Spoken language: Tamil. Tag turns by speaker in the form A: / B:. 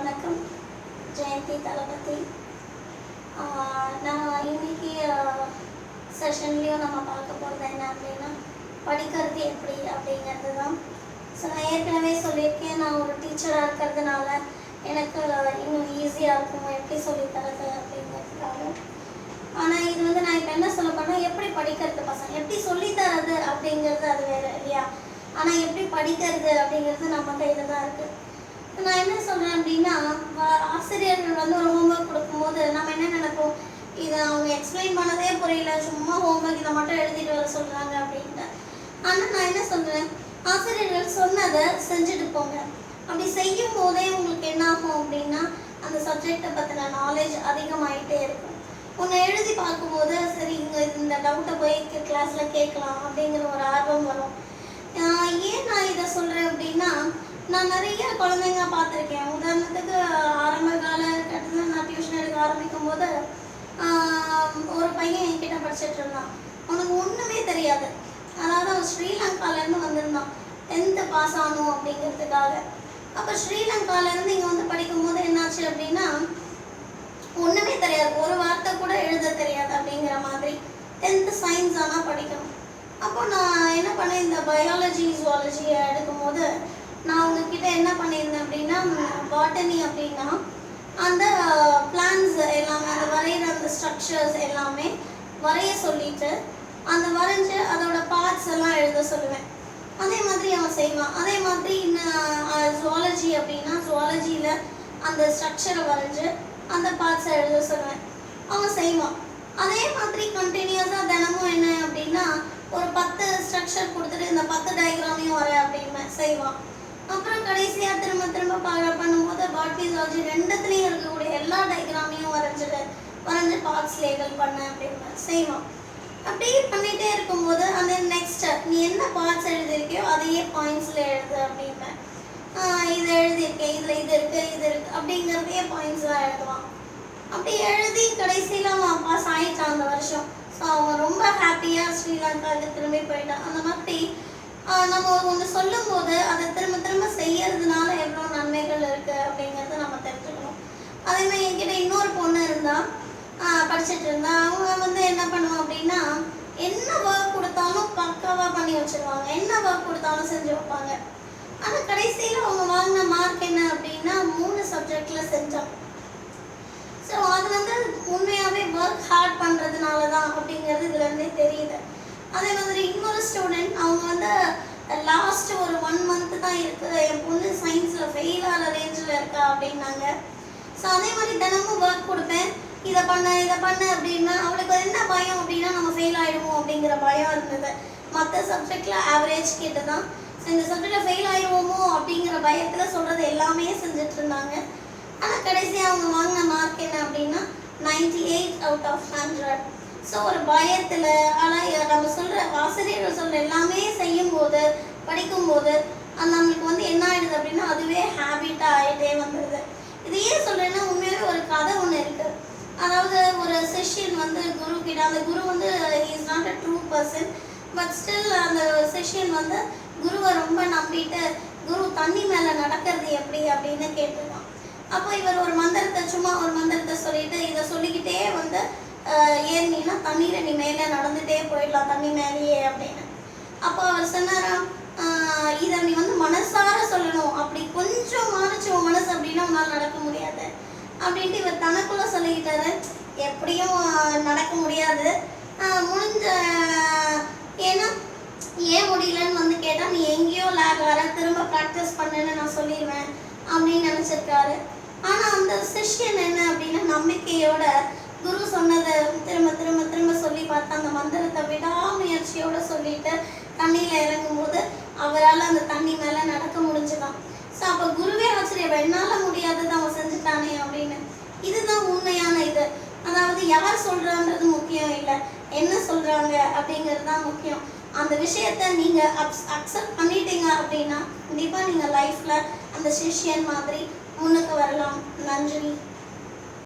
A: வணக்கம். ஜெயந்தி தளபதி. நான் இன்னைக்கு செஷன்லேயும் நம்ம பார்க்க போகிறது என்ன அப்படின்னா படிக்கிறது எப்படி அப்படிங்கிறது தான் ஸோ நான் ஏற்கனவே சொல்லியிருக்கேன் நான் ஒரு டீச்சராக இருக்கிறதுனால எனக்கு இன்னும் ஈஸியாக இருக்கும். எப்படி சொல்லித் தரது அப்படிங்கிறதுக்காக. ஆனால் இது வந்து நான் இப்போ என்ன சொல்ல போனால் எப்படி படிக்கிறது பசங்க? எப்படி சொல்லித்தரது அப்படிங்கிறது அது வேறு இல்லையா? ஆனால் எப்படி படிக்கிறது அப்படிங்கிறது நம்ம கையில் தான் இருக்குது நான் என்ன சொல்கிறேன் அப்படின்னா வ- ஆசிரியர்கள் வந்து ஒரு ஹோம்ஒர்க் கொடுக்கும்போது நம்ம என்ன நினைப்போம்? இதை அவங்க எக்ஸ்பிளைன் பண்ணதே புரியல சும்மா ஹோம்ஒர்க் இதை மட்டும் எழுதிட்டு வர சொல்கிறாங்க அப்படின்ட்டு. ஆனால் நான் என்ன சொல்கிறேன் ஆசிரியர்கள் சொன்னதை செஞ்சுட்டு போங்க. அப்படி செய்யும் போதே உங்களுக்கு என்ன ஆகும் அப்படின்னா அந்த சப்ஜெக்டை பற்றின நாலேஜ் அதிகமாயிட்டே இருக்கும். ஒன்று எழுதி பார்க்கும்போது சரி இங்கே இந்த டவுட்டை போய் கிளாஸில் கேட்கலாம் அப்படிங்கிற ஒரு ஆர்வம் வரும். ஏன் நான் இதை சொல்கிறேன் அப்படின்னா நான் நிறைய குழந்தைங்க பார்த்துருக்கேன். உதாரணத்துக்கு ஆரம்ப காலகட்டத்தில் நான் டியூஷன் எடுக்க ஆரம்பிக்கும் போது ஒரு பையன் என்கிட்ட படிச்சுட்டு இருந்தான். அவனுக்கு ஒன்றுமே தெரியாது. அதாவது அவன் ஸ்ரீலங்காலேருந்து வந்திருந்தான். டென்த்து பாஸ் ஆகணும் அப்படிங்கிறதுக்காக. அப்போ ஸ்ரீலங்காலேருந்து இங்கே வந்து படிக்கும்போது என்னாச்சு அப்படின்னா ஒன்றுமே தெரியாது. ஒரு வார்த்தை கூட எழுத தெரியாது அப்படிங்கிற மாதிரி. டென்த்து சயின்ஸ் ஆனால் படிக்கணும். அப்போ நான் பண்ண இந்த பயாலஜி ஜுவாலஜியை எடுக்கும்போது நான் உங்ககிட்ட என்ன பண்ணியிருந்தேன் அப்படின்னா பாட்டனி அப்படின்னா அந்த பிளான்ஸ் எல்லாமே அந்த வரைகிற அந்த ஸ்ட்ரக்சர்ஸ் எல்லாமே வரைய சொல்லிட்டு அந்த வரைஞ்சு அதோட பார்ட்ஸ் எல்லாம் எழுத சொல்லுவேன். அதே மாதிரி அவன் செய்வான். அதே மாதிரி இன்னும் ஜுவாலஜி அப்படின்னா ஜுவாலஜியில் அந்த ஸ்ட்ரக்சரை வரைஞ்சு அந்த பார்ட்ஸை எழுத சொல்லுவேன். அவன் செய்வான். அதே மாதிரி கண்டினியூஸாக தினமும் என்ன அப்படின்னா ஒரு பத்து ஸ்ட்ரக்சர் கொடுத்துட்டு இந்த பத்து டயக்ராமையும் வர அப்படின்னு செய்வான். அப்புறம் கடைசியாக திரும்ப திரும்ப பா- பண்ணும்போது பாட்னிசாலஜி ரெண்டுத்துலேயும் இருக்கக்கூடிய எல்லா டயக்ராமையும் வரைஞ்சிட்டு வரைஞ்சி பார்ட்ஸ் லேபிள் பண்ண அப்படின்னு செய்வான். அப்படியே பண்ணிகிட்டே இருக்கும்போது அந்த நெக்ஸ்ட் நீ என்ன பார்ட்ஸ் எழுதியிருக்கியோ அதையே பாயிண்ட்ஸில் எழுது அப்படின்னு. இது எழுதியிருக்கேன் இதில் இது இருக்குது இது இருக்குது அப்படிங்கிறதையே பாயிண்ட்ஸ்லாம் எழுதுவான். அப்படி எழுதி கடைசியில் அவன் பாஸ் ஆயிட்டான் அந்த வருஷம். ஸோ அவங்க ரொம்ப ஹாப்பியாக ஸ்ரீலங்காவுக்கு திரும்பி போயிட்டான் அந்த மாதிரி நம்ம ஒன்று சொல்லும்போது அதை திரும்ப திரும்ப செய்யறதுனால எவ்வளோ நன்மைகள் இருக்குது அப்படிங்கிறத நம்ம தெரிஞ்சுக்கணும். அதே மாதிரி என்கிட்ட இன்னொரு பொண்ணு இருந்தா படிச்சுட்டு இருந்தா அவங்க வந்து என்ன பண்ணுவோம் அப்படின்னா என்ன ஒர்க் கொடுத்தாலும் பக்காவாக பண்ணி வச்சிருவாங்க. என்ன ஒர்க் கொடுத்தாலும் செஞ்சு வைப்பாங்க. ஆனால் கடைசியில் அவங்க வாங்கின மார்க் என்ன அப்படின்னா மூணு சப்ஜெக்டில் செஞ்சான் ஸோ அது வந்து உண்மையாகவே ஒர்க் ஹார்ட் பண்ணுறதுனால அப்படிங்கிறது இதுலேருந்தே தெரியுது. அதே மாதிரி இன்னொரு ஸ்டூடெண்ட் அவங்க வந்து லாஸ்ட் ஒரு ஒன் மந்த்து தான் இருக்குது என் பொண்ணு சயின்ஸில் ஃபெயில் ஆகிற ரேஞ்சில் இருக்கா அப்படின்னாங்க. ஸோ அதே மாதிரி தினமும் ஒர்க் கொடுப்பேன். இதை பண்ண இதை பண்ண அப்படின்னா அவளுக்கு என்ன பயம் அப்படின்னா நம்ம ஃபெயில் ஆகிடுவோம் அப்படிங்கிற பயம் இருந்தது. மற்ற சப்ஜெக்டில் ஆவரேஜ் கேட்டு தான் ஸோ இந்த சப்ஜெக்டில் ஃபெயில் ஆயிடுவோமோ அப்படிங்கிற பயத்தில் சொல்கிறது எல்லாமே செஞ்சுட்டு இருந்தாங்க. ஆனால் கடைசியாக அவங்க வாங்கின மார்க் என்ன அப்படின்னா 98 eight out of hundred so ஒரு பயத்தில் ஆனால் நம்ம சொல்கிற ஆசிரியர்கள் சொல்கிற எல்லாமே செய்யும்போது படிக்கும்போது அது நம்மளுக்கு வந்து என்ன ஆயிடுது அப்படின்னா அதுவே ஹேபிட்டாக ஆகிட்டே வந்துடுது இது ஏன் சொல்கிறேன்னா உண்மையாகவே ஒரு கதை ஒன்று இருக்குது அதாவது ஒரு செஷன் வந்து குரு கிட்ட அந்த குரு வந்து is not a true person but still அந்த செஷன் வந்து குருவை ரொம்ப நம்பிட்டு குரு தண்ணி மேலே நடக்கிறது எப்படி அப்படின்னு கேட்டிருக்கான் அப்போ இவர் ஒரு மந்திரத்தை சும்மா ஒரு மந்திரத்தை சொல்லிட்டு இதை சொல்லிக்கிட்டே வந்து ஏறினீன்னா தண்ணீரை நீ மேலே நடந்துட்டே போயிடலாம் தண்ணி மேலேயே அப்படின்னு. அப்போ அவர் சொன்னாராம் ஆஹ், இதை நீ வந்து மனசார சொல்லணும். அப்படி கொஞ்சம் மாறிச்சு உன் மனசு அப்படின்னா உன்னால் நடக்க முடியாது. அப்படின்ட்டு இவர் தனக்குள்ள சொல்லிக்கிட்டாரு. எப்படியும் நடக்க முடியாது. ஆஹ், முடிஞ்ச ஏன்னா ஏன் முடியலன்னு வந்து கேட்டால் நீ எங்கேயோ லேக் வர திரும்ப ப்ராக்டிஸ் பண்ணுன்னு நான் சொல்லிடுவேன் அப்படின்னு நினச்சிருக்காரு. ஆனால் அந்த சிஷ்யன் என்ன அப்படின்னா நம்பிக்கையோட குரு சொன்னதை திரும்ப திரும்ப திரும்ப சொல்லி பார்த்தா அந்த மந்திரத்தை விடாமுயற்சியோட சொல்லிட்டு தண்ணியில் இறங்கும்போது அவரால் அந்த தண்ணி மேலே நடக்க முடிஞ்சுதான். ஸோ அப்போ குருவே ஆச்சரியம் என்னால் முடியாதது அவன் செஞ்சுட்டானே அப்படின்னு. இதுதான் உண்மையான இது. அதாவது யார் சொல்கிறான்றது முக்கியம் இல்லை. என்ன சொல்கிறாங்க அப்படிங்கிறது தான் முக்கியம். அந்த விஷயத்த நீங்கள் அப்ஸ் அக்செப்ட் பண்ணிட்டீங்க அப்படின்னா கண்டிப்பாக நீங்கள் லைஃப்பில் அந்த சிஷ்யன் மாதிரி முன்னுக்கு வரலாம். நன்றி.